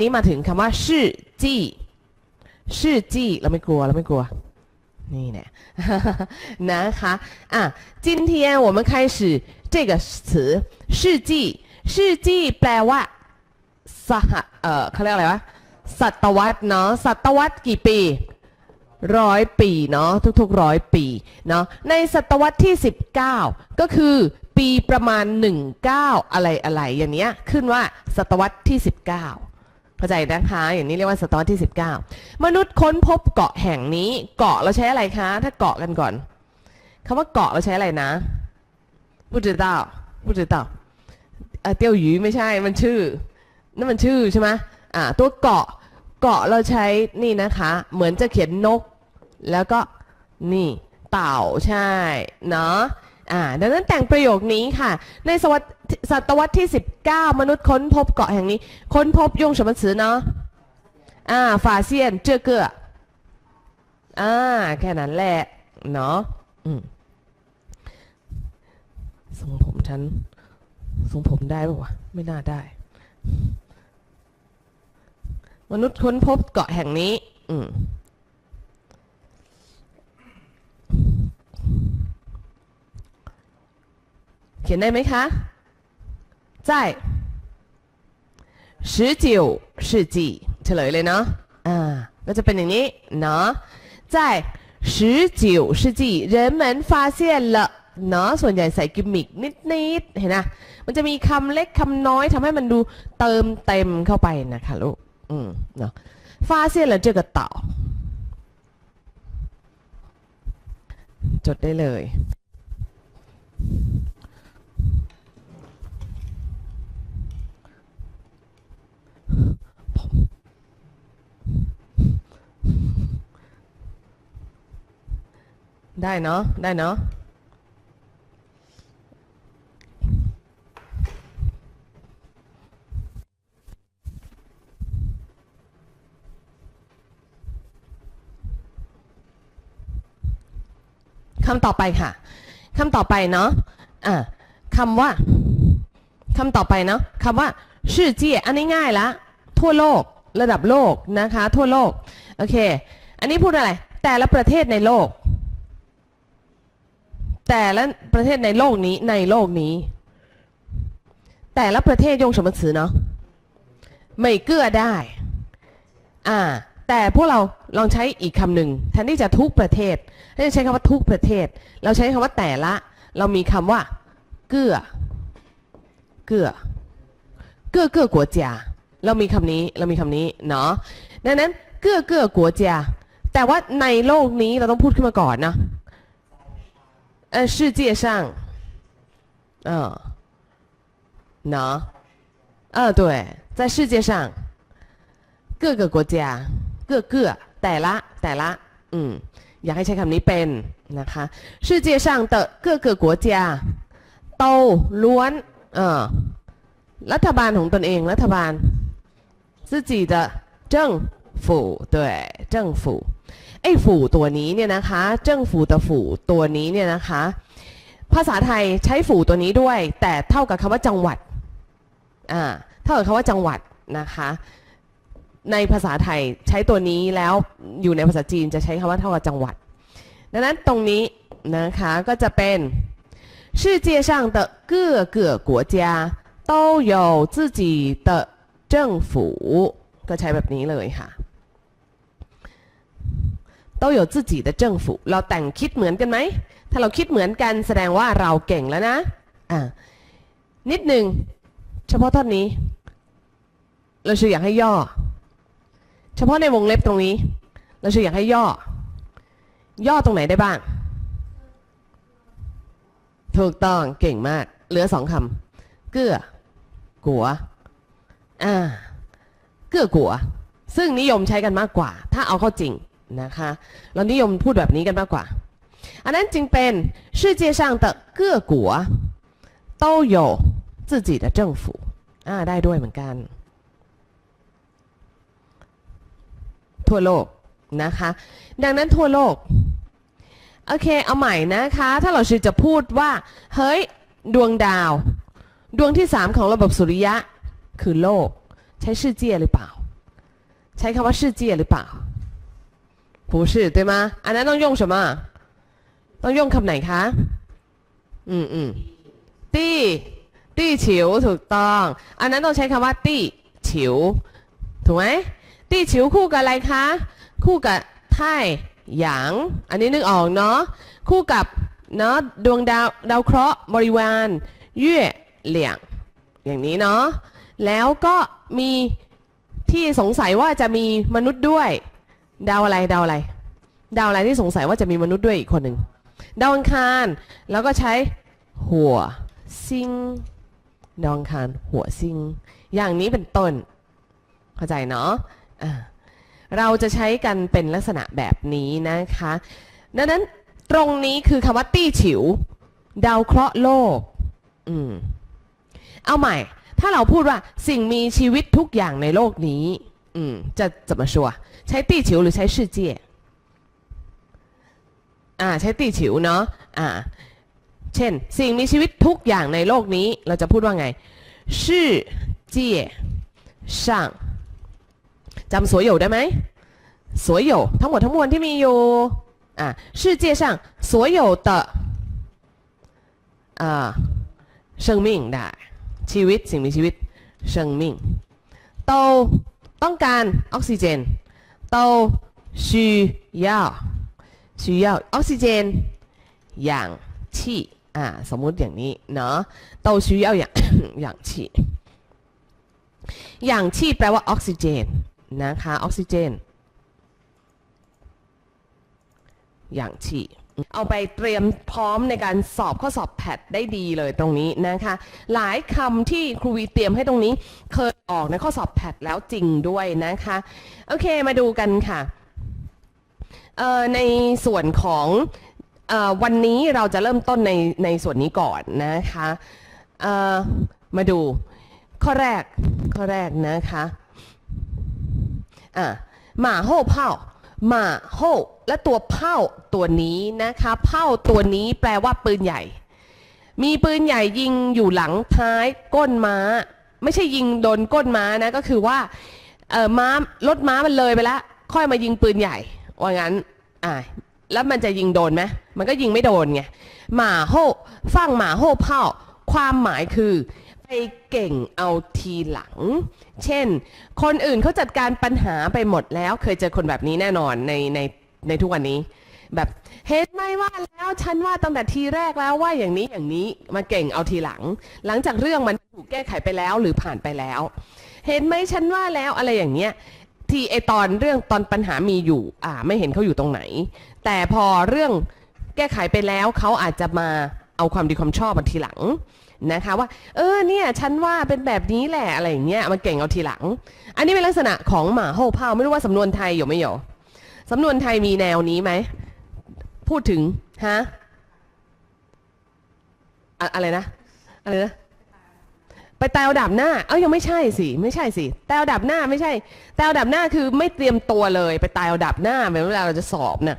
นี้มาถึงคำว่าชื่อจี้ชื่อจี้เราไม่กลัวเราไม่กลัว นี่แน่ นะคะอ่ะ今天我们开始这个词世纪世纪แปลว่าสหเอ่อเขาเรียกอะไรวะศตวรรษเนาะศตวรรษกี่ปีร้อยปีเนาะทุกๆร้อยปีเนาะในศตวรรษที่ 19 ก็คือปีประมาณ 19 อะไรอะไรอย่างเนี้ยขึ้นว่าศตวรรษที่ 19 เข้าใจนะคะ อย่างนี้เรียกว่าศตวรรษที่ 19 มนุษย์ค้นพบเกาะแห่งนี้ เกาะเราใช้อะไรคะ ถ้าเกาะกันก่อนคำว่าเกาะเราใช้อะไรนะ不知道不知道เอ่อเตียวหยีไม่ใช่ มันชื่อ นั่นมันชื่อใช่ไหมอ่า ตัวเกาะ เกาะเราใช้นี่นะคะ เหมือนจะเขียนนก แล้วก็นี่ เต่าใช่ เนาะ อ่าดังนั้นแต่งประโยคนี้ค่ะ ในศตศตวรรษที่ 19 มนุษย์ค้นพบเกาะแห่งนี้ ค้นพบยงฉมันสือเนาะอ่าฝาเซียนเจือเกืออ่าแค่นั้นแหละเนาะอืทรงผมฉันทรงผมได้ปะวะไม่น่าได้ มนุษย์ค้นพบเกาะแห่งนี้ อืม ขียนได้ไหมคะ在十九世纪เฉลยเลยเนาะ อ่า ก็จะเป็นอย่างนี้ เนาะ在十九世纪人们发现了เนาะ ส่วนใหญ่ใส่กิมมิกนิดๆ เห็นนะ มันจะมีคำเล็กคำน้อยทำให้มันดูเติมเต็มเข้าไปนะคะลูก อืม เนาะ发现了这个岛จดได้เลย ได้เนาะได้เนาะคำต่อไปค่ะคำต่อไปเนาะอ่าคำว่าคำต่อไปเนาะคำว่าชื่อเจียอันนี้ง่ายละทั่วโลกระดับโลกนะคะ ทั่วโลก โอเค อันนี้พูดอะไร แต่ละประเทศในโลก แต่ละประเทศในโลกนี้ ในโลกนี้ แต่ละประเทศยง什么词เนาะไม่เกื้อได้ อ่า แต่พวกเราลองใช้อีกคำหนึ่งแทนที่จะทุกประเทศถ้าจะใช้คำว่าทุกประเทศ เราใช้คำว่าแต่ละ เรามีคำว่า เกื้อ เกื้อ เกื้อเกื้อกัวจาเรามีคำนี้ เรามีคำนี้ เนาะ ดังนั้น เกื้อเกื้อกัวจาแต่ว่าในโลกนี้เราต้องพูดขึ้นมาก่อนนะ เออ世界上เออเนาะเออ对在世界上各个国家各个แต่ละ แต่ละ อืม อยากให้ใช้คำนี้เป็นนะคะ世界上的各个国家都ล้วน เออรัฐบาลของตนเอง รัฐบาล自己的政府对政府 ไอ้ฝูตัวนี้เนี่ยนะคะเจิ้งฝูตะฝูตัวนี้เนี่ยนะคะ ภาษาไทยใช้ฝูตัวนี้ด้วย แต่เท่ากับคำว่าจังหวัดอ่าเท่ากับคำว่าจังหวัดนะคะ ในภาษาไทยใช้ตัวนี้แล้วอยู่ในภาษาจีนจะใช้คำว่าเท่ากับจังหวัด ดังนั้นตรงนี้นะคะก็จะเป็น世界上的各个国家都有自己的政府ก็ใช้แบบนี้เลยค่ะ 都有自己的政府เราแต่งคิดเหมือนกันไหม ถ้าเราคิดเหมือนกันแสดงว่าเราเก่งแล้วนะ อ่า นิดหนึ่งเฉพาะท่อนนี้ เราชื่ออยากให้ย่อ เฉพาะในวงเล็บตรงนี้ เราชื่ออยากให้ย่อ ย่อตรงไหนได้บ้าง ถูกต้องเก่งมาก เหลือสองคำ เกื้อ กัว อ่า เกื้อกัว ซึ่งนิยมใช้กันมากกว่า ถ้าเอาเข้าจริง นะคะ เรานิยมพูดแบบนี้กันมากกว่า อันนั้นจึงเป็น世界上的各国都有自己的政府อ่าได้ด้วยเหมือนกัน ทั่วโลกนะคะ ดังนั้นทั่วโลก โอเค เอาใหม่นะคะ ถ้าเราชื่อจะพูดว่า เฮ้ย ดวงดาว ดวงที่สามของระบบสุริยะ คือโลก ใช้ชื่อเจียหรือเปล่า ใช้คำว่า世界หรือเปล่า 不是对吗อันนั้นต้อง用什么ต้อง用คำไหนคะ อืมอืมตี้ตี้ฉิวถูกต้อง อันนั้นต้องใช้คำว่าตี้ฉิวถูกไหมตี้ฉิวคู่กับอะไรคะ คู่กับไท่หยาง อันนี้นึกออกเนาะ คู่กับเนาะดวงดาวดาวเคราะห์บริวารเย่เหลี่ยง อย่างนี้เนาะ แล้วก็มีที่สงสัยว่าจะมีมนุษย์ด้วย ดาวอะไรดาวอะไร ดาวอะไรที่สงสัยว่าจะมีมนุษย์ด้วยอีกคนหนึ่งดาวอังคาร แล้วก็ใช้หัวซิงดาวอังคารหัวซิง อย่างนี้เป็นต้น เข้าใจเนาะอ่าเราจะใช้กันเป็นลักษณะแบบนี้นะคะดังนั้นตรงนี้คือคำว่าตี้ฉิว ดาวเคราะห์โลก อืม เอาใหม่ ถ้าเราพูดว่าสิ่งมีชีวิตทุกอย่างในโลกนี้ อืม จะ怎么说ใช้ตี้ฉิวหรือใช้世界อ่า ใช้ตี้ฉิวเนาะ อ่า เช่น สิ่งมีชีวิตทุกอย่างในโลกนี้ เราจะพูดว่าไง世界上จำ所有ได้ไหม所有ทั้งหมดทั้งมวลที่มีอยู่ อ่า世界上所有的อ่า生命ได้ชีวิตสิ่งมีชีวิต生命都 ต้องการออกซิเจน都需要需要ออกซิเจน氧气อ่าสมมุติอย่างนี้เนาะ都需要氧氧气氧气แปลว่าออกซิเจนนะคะออกซิเจนอย่างฉี เอาไปเตรียมพร้อมในการสอบข้อสอบแพทได้ดีเลยตรงนี้นะคะ หลายคำที่ครูวีเตรียมให้ตรงนี้ เคยออกในข้อสอบแพทแล้วจริงด้วยนะคะ โอเคมาดูกันค่ะในส่วนของอวันนี้เราจะเริ่มต้นในในส่วนนี้ก่อนนะคะมาดูข้อแรกข้อแรกนะคะอะหมาโห่เผ่า หมาโห่และตัวเผ่าตัวนี้นะคะเผ่าตัวนี้แปลว่าปืนใหญ่ มีปืนใหญ่ยิงอยู่หลังท้ายก้นม้า ไม่ใช่ยิงโดนก้นม้านะก็คือว่าเออม้ารถม้ามันเลยไปแล้วค่อยมายิงปืนใหญ่ว่างั้นอ่าแล้วมันจะยิงโดนไหมมันก็ยิงไม่โดนไงหมาโห่ฟังหมาโห่เผ่าความหมายคือ เก่งเอาทีหลัง เช่น คนอื่นเขาจัดการปัญหาไปหมดแล้ว เคยเจอคนแบบนี้แน่นอนในในในทุกวันนี้ แบบเห็นไหมว่าแล้วฉันว่าตั้งแต่ทีแรกแล้วว่าอย่างนี้อย่างนี้มาเก่งเอาทีหลัง หลังจากเรื่องมันถูกแก้ไขไปแล้วหรือผ่านไปแล้ว เห็นไหมฉันว่าแล้วอะไรอย่างเงี้ยที่ไอตอนเรื่องตอนปัญหามีอยู่ อ่า ไม่เห็นเขาอยู่ตรงไหน แต่พอเรื่องแก้ไขไปแล้วเขาอาจจะมาเอาความดีความชอบมาทีหลัง นะคะว่า เออเนี่ยฉันว่าเป็นแบบนี้แหละอะไรอย่างเงี้ยมาเก่งเอาทีหลัง อันนี้เป็นลักษณะของหมาโห่เผาไม่รู้ว่าสำนวนไทยอยู่ไม่อยู่สำนวนไทยมีแนวนี้ไหมพูดถึงฮะอะอะไรนะอะไรนะไปแตวดับหน้า เอ้ายังไม่ใช่สิไม่ใช่สิแตวดับหน้าไม่ใช่ แตวดับหน้าคือไม่เตรียมตัวเลย ไปแตวดับหน้าเวลาเราจะสอบน่ะ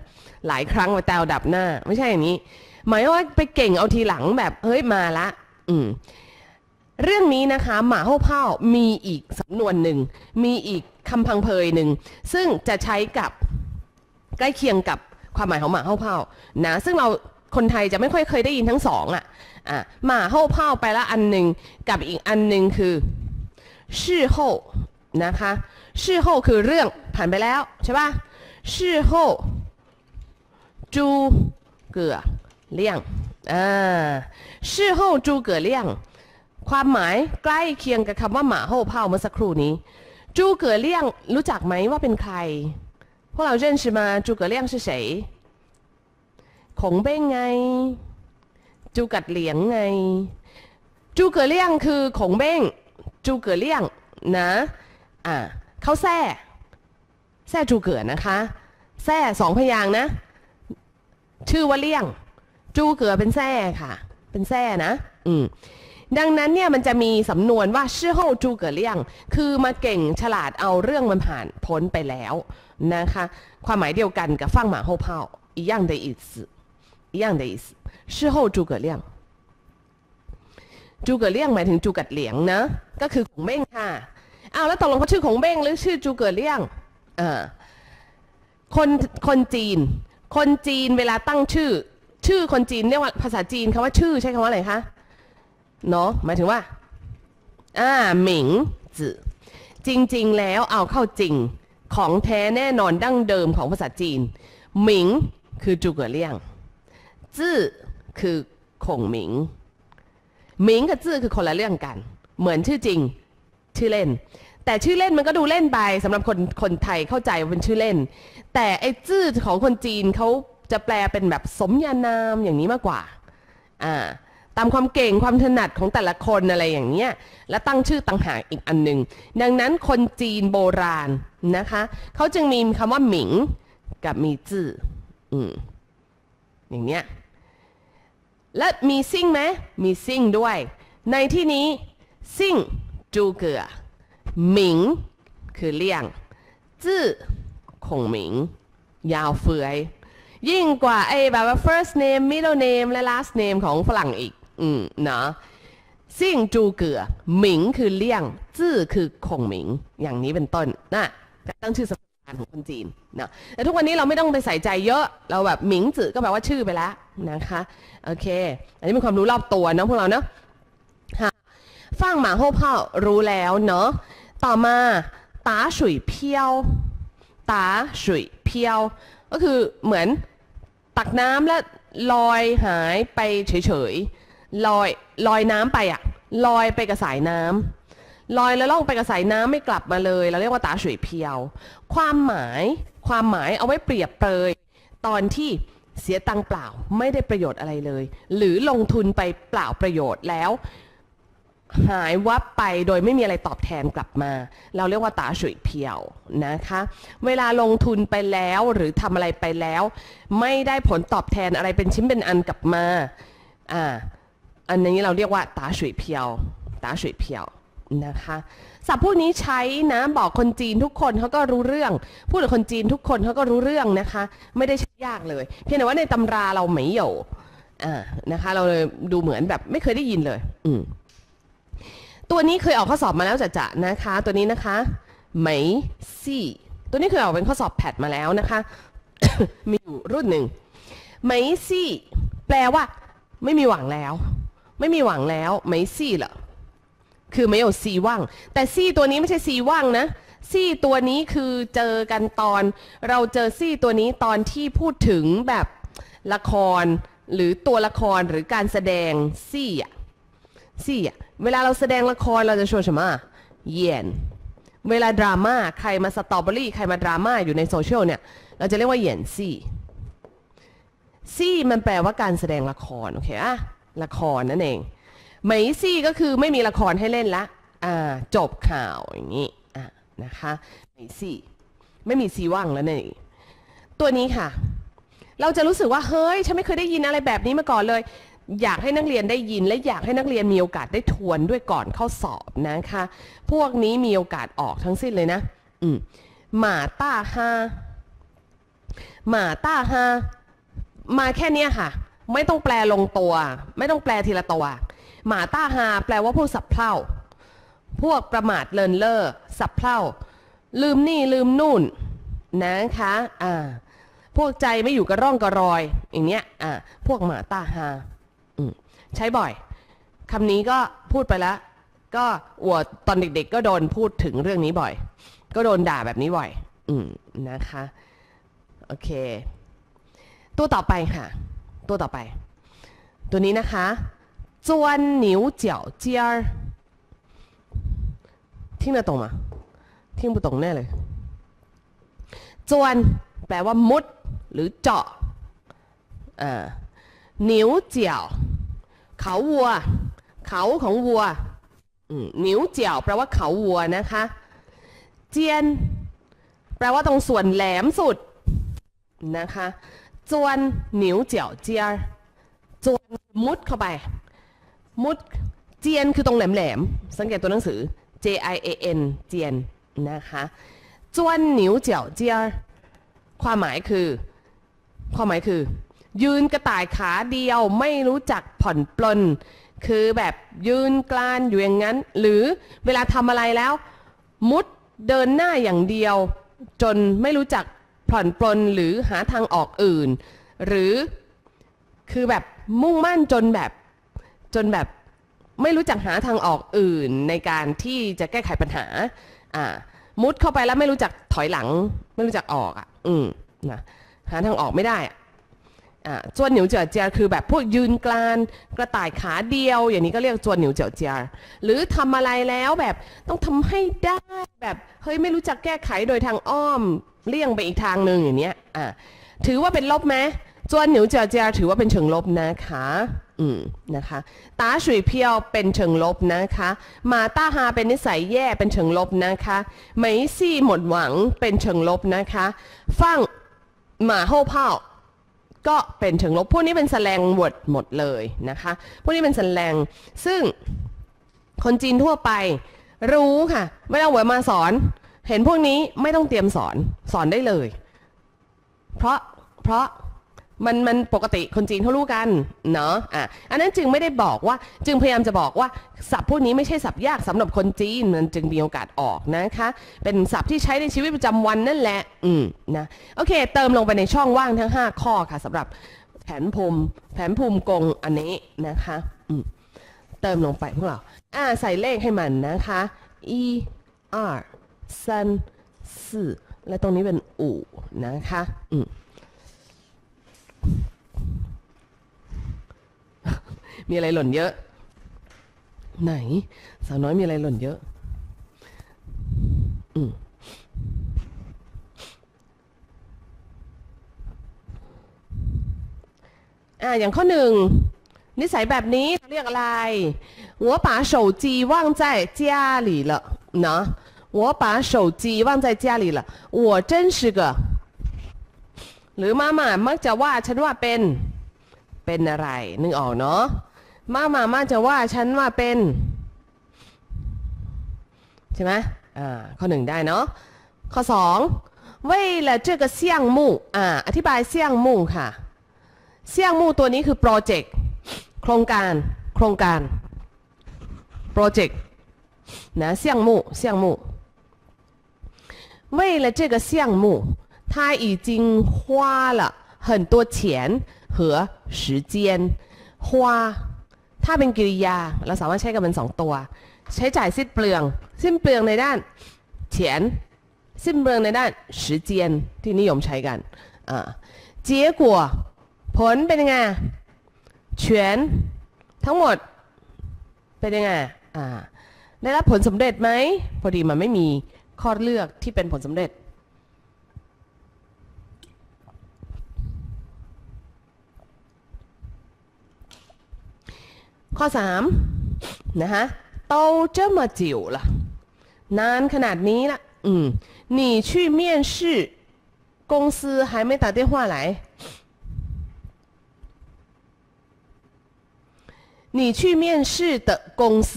หลายครั้งไปแตวดับหน้า ไม่ใช่อย่างนี้ หมายว่าไปเก่งเอาทีหลังแบบเฮ้ยมาละืมเรื่องนี้นะคะ หมาห้าเผ่ามีอีกสำนวนหนึ่ง มีอีกคำพังเพยหนึ่ง ซึ่งจะใช้กับใกล้เคียงกับความหมายของหมาห้าเผ่านะซึ่งเราคนไทยจะไม่ค่อยเคยได้ยินทั้งสองอะอะหมาห้าเผ่าไปละอันหนึ่งกับอีกอันหนึ่งคือชื่อโฮนะคะชื่อโฮคือเรื่องผ่านไปแล้วใช่ป่ะชื่อโฮจูเกือเลี่ยง อ่าชื่อโฮจูเก๋เลี่ยง ความหมายใกล้เคียงกับคำว่าหมาโฮเผ่าเมื่อสักครู่นี้ จูเก๋เลี่ยงรู้จักไหมว่าเป็นใคร พวกเราเจนชิมาจูเก๋เลี่ยงชื่อเฉยขงเบ้งไง จูกัดเหลียงไง จูเก๋เลี่ยงคือของเบ้ง จูเก๋เลี่ยงนะอ่าเขาแซ่แซ่จูเก๋นะคะแซ่สองพยางนะ ชื่อว่าเลี่ยง จูเก๋เป็นแซ่ค่ะ เป็นแซ่นะ อืม ดังนั้นเนี่ยมันจะมีสำนวนว่าชื่อโฮจูเก๋เลี่ยง คือมาเก่งฉลาดเอาเรื่องมันผ่านพ้นไปแล้วนะคะ ความหมายเดียวกันกับฟังหมาโฮเผ่า一样的意思一样的意思事后诸葛亮จูเก๋เลี่ยงหมายถึงจูกัดเหลียงนะ ก็คือขงเบ้งค่ะอ้าวแล้วตกลงเขาชื่อขงเบ้งหรือชื่อจูเก๋เลี่ยง อ่าคนคนจีน คนจีนเวลาตั้งชื่อ ชื่อคนจีนเรียกว่าภาษาจีนคำว่าชื่อใช้คำว่าอะไรคะเนาะหมายถึงว่าอ่าหมิงจื่อจริง ๆ แล้วเอาเข้าจริงของแท้แน่นอนดั้งเดิมของภาษาจีน หมิงคือจูเก๋เลี่ยงจื้อคือคงหมิง หมิงกับจื้อคือคนละเรื่องกัน เหมือนชื่อจริงชื่อเล่น แต่ชื่อเล่นมันก็ดูเล่นไปสำหรับคนคนไทยเข้าใจว่าเป็นชื่อเล่น แต่ไอ้จื้อของคนจีนเขา จะแปลเป็นแบบสมญานามอย่างนี้มากกว่าอ่าตามความเก่งความถนัดของแต่ละคนอะไรอย่างเงี้ยและตั้งชื่อต่างหากอีกอันหนึ่งดังนั้นคนจีนโบราณนะคะเขาจึงมีคำว่าหมิงกับมีจื้ออืมอย่างเนี้ยและมีซิ่งไหมมีซิ่งด้วย ในที่นี้ซิ่งจูเก๋อหมิงคือเลี่ยงจื้อคงหมิง ยาวเฟือย ยิ่งกว่าไอ้แบบว่า first name middle name และ last name ของฝรั่งอีก อืมเนาะซิ่งจูเก๋อหมิงคือเลี่ยง จื้อคือคงหมิง อย่างนี้เป็นต้นนะตั้งชื่อสกุลการของคนจีนนะแต่ทุกวันนี้เราไม่ต้องไปใส่ใจเยอะ เราแบบหมิงจื้อก็แปลว่าชื่อไปแล้วนะคะ โอเค อันนี้เป็นความรู้รอบตัวเนาะพวกเราเนาะค่ะฟังหมาโฮเผ่ารู้แล้วเนาะ ต่อมาตาสุยเพียวตาสุยเพียว ก็คือเหมือน ตักน้ำแล้วลอยหายไปเฉยๆลอยลอยน้ำไปอะลอยไปกับสายน้ำลอยแล้วล่องไปกับสายน้ำไม่กลับมาเลย เราเรียกว่าตาสุยเพียว ความหมายความหมายเอาไว้เปรียบเปรยตอนที่เสียตังเปล่าไม่ได้ประโยชน์อะไรเลย หรือลงทุนไปเปล่าประโยชน์แล้ว หายวับไปโดยไม่มีอะไรตอบแทนกลับมา เราเรียกว่าตาฉุยเพียวนะคะ เวลาลงทุนไปแล้วหรือทำอะไรไปแล้ว ไม่ได้ผลตอบแทนอะไรเป็นชิ้นเป็นอันกลับมาอ่าอันนี้เราเรียกว่าตาฉุยเพียวตาฉุยเพียวนะคะศัพท์พวกนี้ใช้นะบอกคนจีนทุกคนเขาก็รู้เรื่อง พูดกับคนจีนทุกคนเขาก็รู้เรื่องนะคะ ไม่ได้ใช้ยากเลย เพียงแต่ว่าในตำราเราไม่อยู่อ่านะคะ เราเลยดูเหมือนแบบไม่เคยได้ยินเลย อืม ตัวนี้เคยออกข้อสอบมาแล้วจะจะนะคะ ตัวนี้นะคะไหมซี่ตัวนี้เคยออกเป็นข้อสอบแพทมาแล้วนะคะ มีอยู่รุ่นหนึ่งไหมซี่แปลว่า ไม่มีหวังแล้ว ไม่มีหวังแล้วไหมซี่เหรอคือไม่有ซีว่าง แต่ซี่ตัวนี้ไม่ใช่ซีว่างนะซี่ตัวนี้คือเจอกันตอน เราเจอซี่ตัวนี้ตอนที่พูดถึงแบบละคร หรือตัวละครหรือการแสดงซี่อะ สี่อะเวลาเราแสดงละครเราจะชวน什么เย็นเวลาดราม่าใครมาสตรอเบอรี่ใครมาดราม่าอยู่ในโซเชียลเนี่ย เราจะเรียกว่าเหยียนซี่ซี่มันแปลว่าการแสดงละคร โอเคอะละครนั่นเองเหมซี่ก็คือไม่มีละครให้เล่นละอ่าจบข่าวอย่างนี้อะนะคะเหมซี่ไม่มีซีว่างแล้วนี่ตัวนี้ค่ะ เราจะรู้สึกว่าเฮ้ย ฉันไม่เคยได้ยินอะไรแบบนี้มาก่อนเลย อยากให้นักเรียนได้ยิน และอยากให้นักเรียนมีโอกาสได้ทวนด้วยก่อนเข้าสอบนะคะ พวกนี้มีโอกาสออกทั้งสิ้นเลยนะ อืมหมาต้าฮาหมาต้าฮามาแค่เนี้ยค่ะ ไม่ต้องแปลลงตัว ไม่ต้องแปลทีละตัว หมาต้าฮาแปลว่าพวกสับเพร่า พวกประมาทเลินเล่อสับเพร่า ลืมนี่ลืมนู่น นะคะอ่าพวกใจไม่อยู่กับร่องกับรอย อย่างเนี้ยอ่าพวกหมาตาฮา ใช้บ่อยคำนี้ก็พูดไปแล้ว ก็อวดตอนเด็กๆ ก็โดนพูดถึงเรื่องนี้บ่อย ก็โดนด่าแบบนี้บ่อย อืมนะคะ โอเค ตัวต่อไปค่ะ ตัวต่อไป ตัวนี้นะคะจวนหนิวเจียวเจียร์ทิ้น้าตรงมาทิ้งไปตรงแน่เลยจวนแปลว่ามุดหรือเจาะอ่าหนิวเจียว เขาวัว เขาของวัวอืมนิ้วเจียวแปลว่าเขาวัวนะคะ เจียน แปลว่าตรงส่วนแหลมสุดนะคะจวนนิ้วเจียวเจียรจวนมุดเข้าไป มุดเจียนคือตรงแหลมๆสังเกตตัวหนังสือ J I A N เจียนนะคะจวนนิ้วเจียวเจียรความหมายคือ ความหมายคือ ยืนกระต่ายขาเดียวไม่รู้จักผ่อนปลน คือแบบยืนกลานอยู่อย่างนั้น หรือเวลาทำอะไรแล้ว มุดเดินหน้าอย่างเดียว จนไม่รู้จักผ่อนปลนหรือหาทางออกอื่น หรือคือแบบมุ่งมั่นจนแบบจนแบบไม่รู้จักหาทางออกอื่นในการที่จะแก้ไขปัญหาอ่ามุดเข้าไปแล้วไม่รู้จักถอยหลัง ไม่รู้จักออกอะ อืมนะหาทางออกไม่ได้อะ จวนหนิวเจียวเจียคือแบบพวกยืนกลานกระต่ายขาเดียว อย่างนี้ก็เรียกจวนหนิวเจียวเจียหรือทำอะไรแล้วแบบต้องทำให้ได้แบบเฮ้ยไม่รู้จักแก้ไขโดยทางอ้อมเลี่ยงไปอีกทางหนึ่งอย่างเนี้ยอ่าถือว่าเป็นลบไหมจวนหนิวเจียวเจียถือว่าเป็นเชิงลบนะคะอืมนะคะตาสุยเพียวเป็นเชิงลบนะคะมาต้าฮาเป็นนิสัยแย่เป็นเชิงลบนะคะเหมซี่หมดหวังเป็นเชิงลบนะคะ ฟั่งหมาโฮเผา ก็เป็นเชิงลบ พวกนี้เป็นแสลงวดหมดเลยนะคะ พวกนี้เป็นแสลง ซึ่งคนจีนทั่วไปรู้ค่ะไม่ต้องเหวยมาสอน เห็นพวกนี้ไม่ต้องเตรียมสอนสอนได้เลย เพราะเพราะ มันมันปกติคนจีนเขารู้กันเนาะอะอันนั้นจึงไม่ได้บอกว่าจึงพยายามจะบอกว่าศัพท์พวกนี้ไม่ใช่ศัพท์ยากสำหรับคนจีนมันจึงมีโอกาสออกนะคะ เป็นศัพท์ที่ใช้ในชีวิตประจำวันนั่นแหละ อืมนะโอเค เติมลงไปในช่องว่างทั้ง 5 ข้อค่ะ สำหรับแผนภูมิแผนภูมิกงอันนี้นะคะอืมเติมลงไปพวกเราอ่าใส่เลขให้มันนะคะอีอาและตรงนี้เป็นอู่นะคะอืม มีอะไรหล่นเยอะ ไหน สาวน้อยมีอะไรหล่นเยอะ อืม อ่า อย่างข้อหนึ่ง นิสัยแบบนี้เรียกอะไร我把手机忘在家里了เนาะ我把手机忘在家里了我真是个หรือมาม่ามักจะว่าฉันว่าเป็น เป็นอะไร นึกออกเนาะ มาม่ามักจะว่าฉันว่าเป็น ใช่ไหมอ่า ข้อหนึ่งได้เนาะ ข้อสอง为了这个项目อ่า อธิบาย项目ค่ะ项目ตัวนี้คือโปรเจกต์ โครงการ โครงการ โปรเจกต์นะ项目项目为了这个项目他已经花了很多钱和时间花 ถ้าเป็นกิริยาเราสามารถใช้กับมันสองตัว ใช้จ่ายสิ้นเปลือง สิ้นเปลืองในด้านเฉียนสิ้นเปลืองในด้านชิเจียนที่นิยมใช้กันอ่าเจี๋ยกัวผลเป็นยังไงเฉียนทั้งหมดเป็นยังไงอ่าได้รับผลสำเร็จไหมพอดีมันไม่มีข้อเลือกที่เป็นผลสำเร็จ ข้อสามนะฮะโต这么久了นานขนาดนี้ละอืม你去面试公司还没打电话来你去面试的公司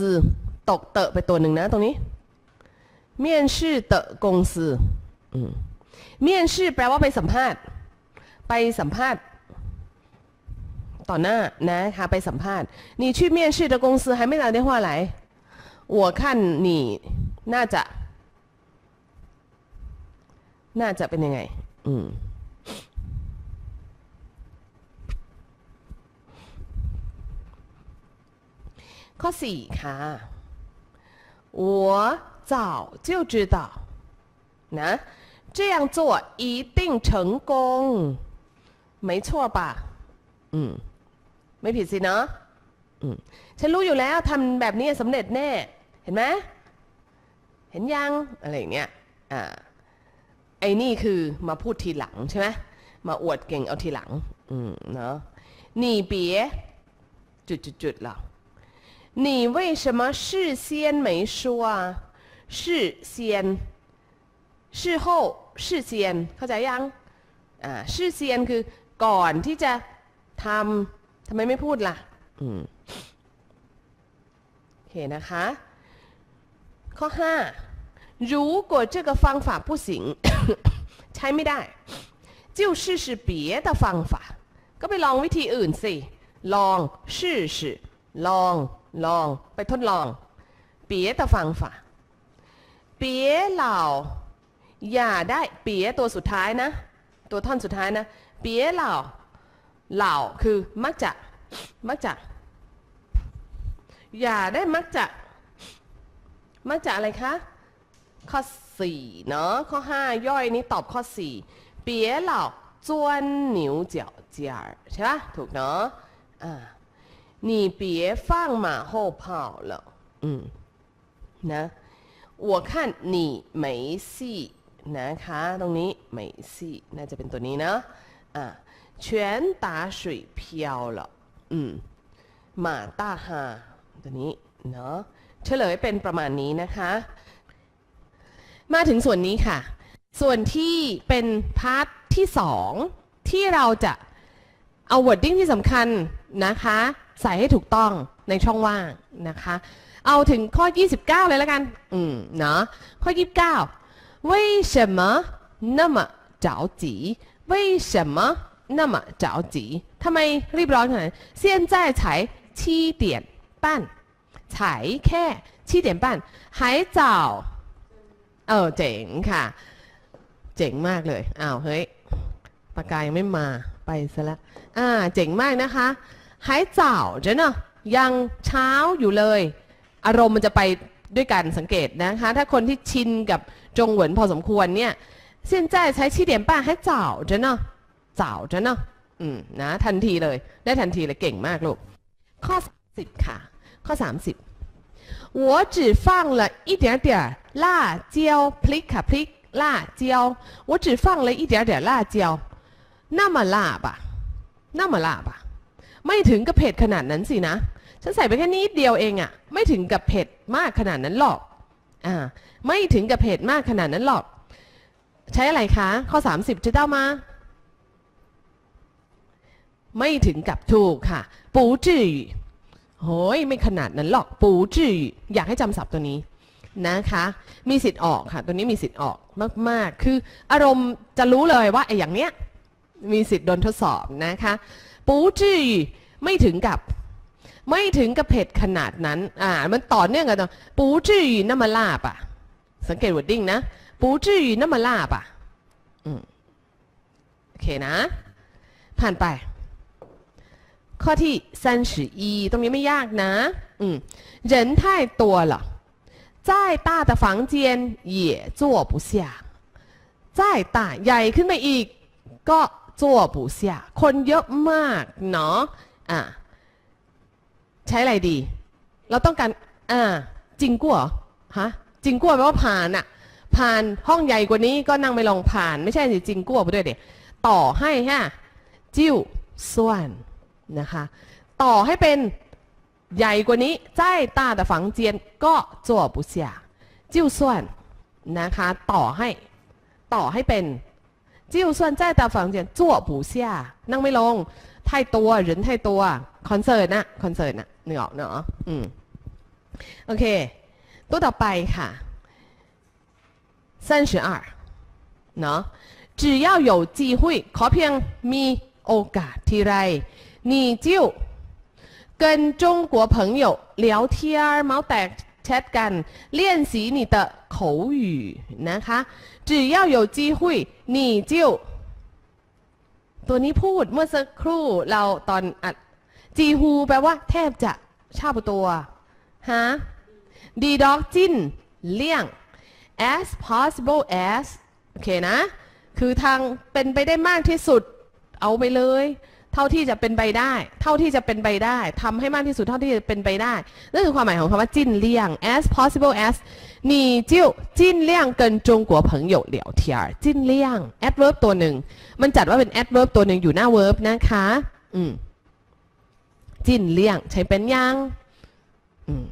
ตกเตอะไปตัวหนึ่งนะตรงนี้面试的公司อืม面试แปลว่าไปสัมภาษณ์ ไปสัมภาษณ์ 到那来还审判你去面试的公司还没打电话来。我看你那咋？那咋不能哎嗯。cos 卡我早就知道呐这样做一定成功。没错吧？嗯。 ไม่ผิดสิเนาะฉันรู้อยู่แล้วทำแบบนี้สำเร็จแน่ เห็นไหมเห็นยังอะไรอย่างเงี้ยไอ้นี่คือมาพูดทีหลังใช่ไหมมาอวดเก่งเอาทีหลังเนาะหนีเปียจุดจุดจุดหรอ你为什么事先没说啊事先事后事先เข้าใจยังอ่า事先คือก่อนที่จะทำ ทำไมไม่พูดล่ะ อืม โอเคนะคะ ข้อห้า如果这个方法不行 ใช้ไม่ได้就试试别的方法ก็ไปลองวิธีอื่นสิ ลอง试试ลอง ลอง ไปทดลอง别的方法别老 อย่าได้เปียตัวสุดท้ายนะ ตัวท่อนสุดท้ายนะ เปียเหล่า เหล่าคือมักจะ มักจะ อย่าได้มักจะ มักจะอะไรคะ ข้อสี่เนาะข้อห้าย่อยนี้ตอบข้อสี่เปียเหล่าจวนหนิวเจียวเจียร์ใช่ปะถูกเนาะอ่า你别放马后炮了อืมนะ我看你没戏นะคะ ตรงนี้没戏น่าจะเป็นตัวนี้นะอ่า 全打水漂了อืมหมาต้าฮาตัวนี้เนาะเฉลยเป็นประมาณนี้นะคะ มาถึงส่วนนี้ค่ะ ส่วนที่เป็นพาร์ทที่สองที่เราจะเอา wording ที่สำคัญนะคะ ใส่ให้ถูกต้องในช่องว่างนะคะ เอาถึงข้อ 29 เลยแล้วกัน อืม เนาะข้อ 29为什么那么着急为什么 那么着急ทำไมรีบร้อนขนาดนั้น现在才七点半才แค่七点半还早 เออเจ๋งค่ะ เจ๋งมากเลย อ้าวเฮ้ยปากกายังไม่มาไปซะแล้วอ่า เจ๋งมากนะคะหายเจ้าเจนเนอะยังเช้าอยู่เลย อารมณ์มันจะไปด้วยกันสังเกตนะคะ ถ้าคนที่ชินกับจงเหวินพอสมควรเนี่ย现在才七 点半还早着呢早着呢อืมนะ ทันทีเลย ได้ทันทีเลยเก่งมากลูก ข้อ 30 ค่ะ ข้อ 30我只放了一点点辣椒พริกค่ะพริก辣椒我只放了一点点辣椒那么辣吧那么辣吧ไม่ถึงกับเผ็ดขนาดนั้นสินะ ฉันใส่ไปแค่นิดเดียวเองอะไม่ถึงกับเผ็ดมากขนาดนั้นหรอก อ่า ไม่ถึงกับเผ็ดมากขนาดนั้นหรอก ใช้อะไรคะ ข้อ 30จะเต้ามา ไม่ถึงกับถูกค่ะ ปูจื่อโอ้ยไม่ขนาดนั้นหรอก ปูจื่ออยากให้จำศัพท์ตัวนี้นะคะ มีสิทธิ์ออกค่ะ ตัวนี้มีสิทธิ์ออกมาก ๆ คืออารมณ์จะรู้เลยว่าไอ้อย่างเนี้ยมีสิทธิ์โดนทดสอบนะคะ ปูจื่อไม่ถึงกับ ไม่ถึงกับเผ็ดขนาดนั้น อ่า มันต่อเนื่องกันต่อปูจื่อน้ำมันลาบอะ สังเกตวอร์ดิ้งนะ ปูจื่อน้ำมันลาบอะ อืม โอเคนะ ผ่านไป ข้อที่31ตรงนี้ไม่ยากนะ อืม人太多了再大的房间也坐不下再大ใหญ่ขึ้นไปอีก ก็坐不下คนเยอะมากเนาะอ่ะใช้อะไรดี เราต้องการ อ่า จริงกัวฮะ จริงกัวแปลว่าผ่านอะผ่านห้องใหญ่กว่านี้ก็นั่งไม่ลงผ่าน ไม่ใช่สิจริงกัวไปด้วยเด็ต่อให้ฮะ จิ้วส่วน นะคะ ต่อให้เป็นใหญ่กว่านี้在大的房间ก็坐不下就算นะคะ ต่อให้ ต่อให้เป็น就算在大房间坐不下นั่งไม่ลง太多人太多คอนเสิร์ตนะคอนเสิร์ตนะนึกออกเนาะอืมโอเค ตัวต่อไปค่ะ三十二เนาะ只要有机会ขอเพียงมีโอกาสทีไร 你就跟中国朋友聊天儿เมาส์แตกแชทกัน练习你的口语นะคะ只要有机会你就ตัวนี้พูดเมื่อสักครู่เราตอนอัดจีฮูแปลว่าแทบจะชาบตัวฮะดีด็อกจินเลี่ยง as possible as โอเคนะ คือทางเป็นไปได้มากที่สุด เอาไปเลย เท่าที่จะเป็นไปได้ เท่าที่จะเป็นไปได้ทำให้มากที่สุดเท่าที่จะเป็นไปได้นั่นคือความหมายของคำว่าจิ้นเลี่ยง as possible as 你就尽量跟中国朋友聊天จิ้นเลี่ยง adverb ตัวหนึ่ง มันจัดว่าเป็น adverb ตัวหนึ่งอยู่หน้า verb นะคะ อืม จิ้นเลี่ยง ใช้เป็นยัง อืม